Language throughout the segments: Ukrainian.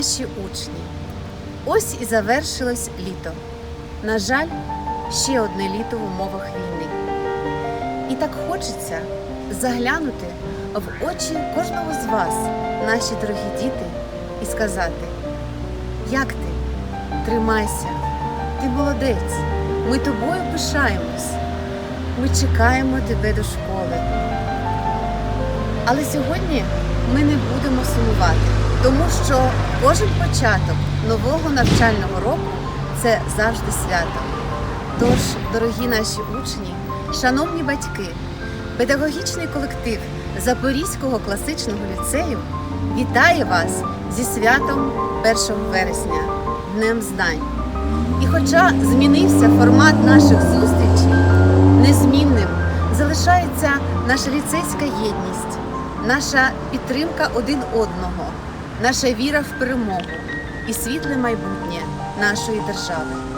наші учні. Ось і завершилось літо. На жаль, ще одне літо в умовах війни. І так хочеться заглянути в очі кожного з вас, наші дорогі діти, і сказати: як ти? Тримайся, ти молодець, ми тобою пишаємось, ми чекаємо тебе до школи. Але сьогодні ми не будемо сумувати, тому що кожен початок нового навчального року це завжди свято. Тож, дорогі наші учні, шановні батьки, педагогічний колектив Запорізького класичного ліцею вітає вас зі святом 1 вересня, Днем Знань. І хоча змінився формат наших зустрічей, незмінним залишається наша ліцейська єдність, наша підтримка один одного, наша віра в перемогу і світле майбутнє нашої держави.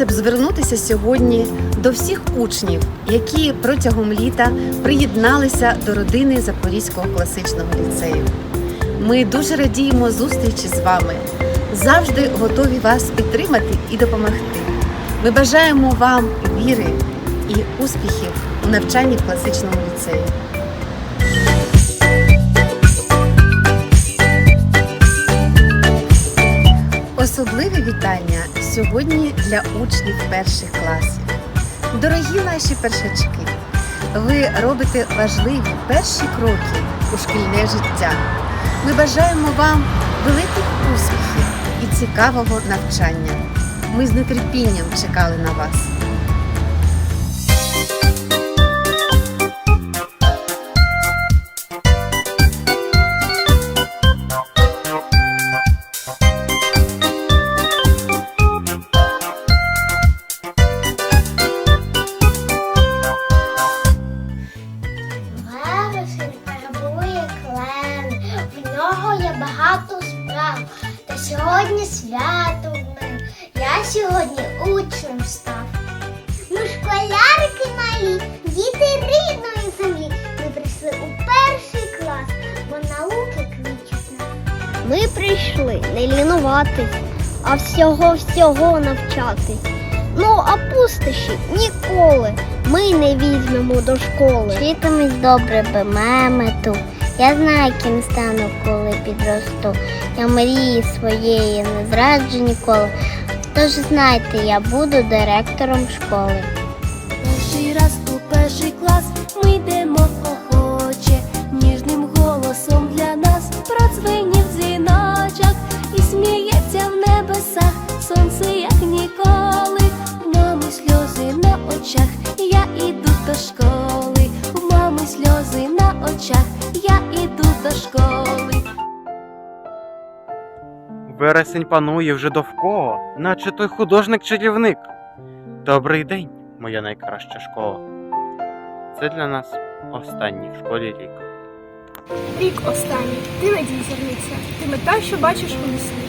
Хотілося б звернутися сьогодні до всіх учнів, які протягом літа приєдналися до родини Запорізького класичного ліцею. Ми дуже радіємо зустрічі з вами, завжди готові вас підтримати і допомогти. Ми бажаємо вам віри і успіхів у навчанні в класичному ліцеї. Особливе вітання сьогодні для учнів перших класів. Дорогі наші першачки, ви робите важливі перші кроки у шкільне життя. Ми бажаємо вам великих успіхів і цікавого навчання. Ми з нетерпінням чекали на вас. Ми прийшли не лінуватись, а всього-всього навчатись. Ну, а пустощі ніколи ми не візьмемо до школи. Вчитимось добре би мемету. Я знаю, ким стану, коли підросту. Я мрії своєї не зраджу ніколи. Тож знайте, я буду директором школи. Перший раз у перший клас ми йдемо Вересень панує вже довкола, наче той художник-чарівник. Добрий день, моя найкраща школа. Це для нас останній в школі рік. Рік останній, ти надій зірниця, ти мета, що бачиш у весні.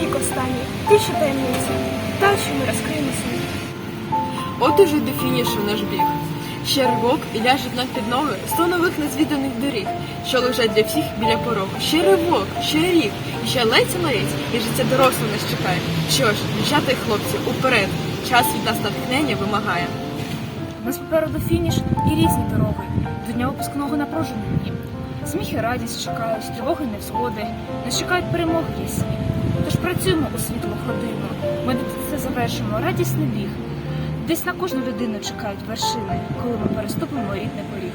Рік останній, ти що таємниця, та, що ми розкриємо світ. От уже до фінішу наш біг. Ще ривок і ляжуть нам під ноги сто нових незвіданих доріг, що лежать для всіх біля порогу. Ще ривок, ще рік, і ще леться лець, і життя доросле нас чекає. Що ж, дівчата і хлопці, уперед, час від нас натхнення вимагає. Нас попереду фініш і різні дороги. До дня випускного напружені дні. Сміх і радість чекають, тривоги і невзгоди. Нас чекають перемоги ясні. Тож працюємо у світлу годину. Ми до це завершимо радісний біг. Десь на кожну людину чекають вершини, коли ми переступимо рідний поріг.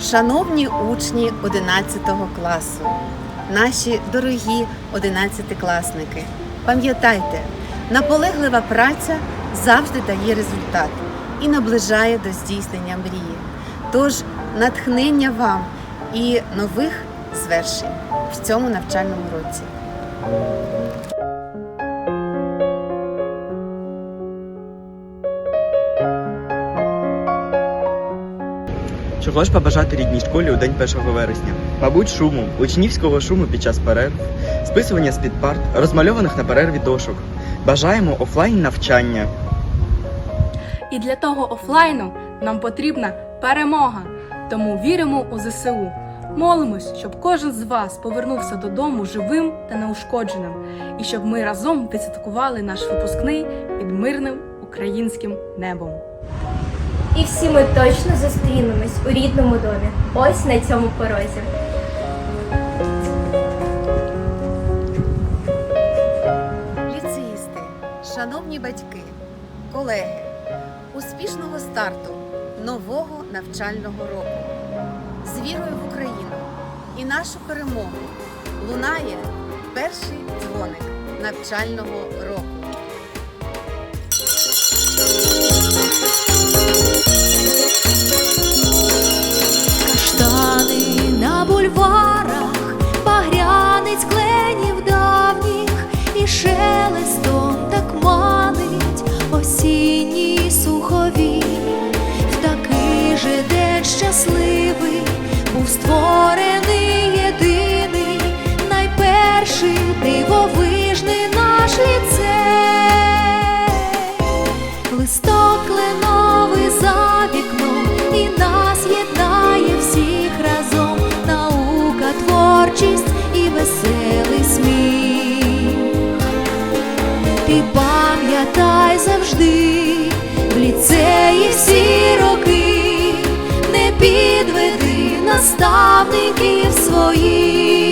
Шановні учні 11 класу, наші дорогі 11-класники, пам'ятайте, наполеглива праця завжди дає результат і наближає до здійснення мрії. Тож натхнення вам і нових звершень в цьому навчальному році. Чого ж побажати рідній школі у день 1 вересня? Мабуть, шуму, учнівського шуму під час перерв, списування з-під парт, розмальованих на перерві дошок. Бажаємо офлайн навчання. І для того офлайну нам потрібна перемога. Тому віримо у ЗСУ. Молимось, щоб кожен з вас повернувся додому живим та неушкодженим, і щоб ми разом відсвяткували наш випускний під мирним українським небом. І всі ми точно зустрінемось у рідному домі. Ось на цьому порозі. Ліцеїсти, шановні батьки, колеги, успішного старту нового навчального року. З вірою в Україну і нашу перемогу лунає перший дзвоник навчального року. Каштани на бульварах, багрянець кленів давніх, і шелестом так манить осінні сухові, В такий же день щасливий був створений Ти пам'ятай завжди в ліцеї всі роки, не підведи наставників своїх.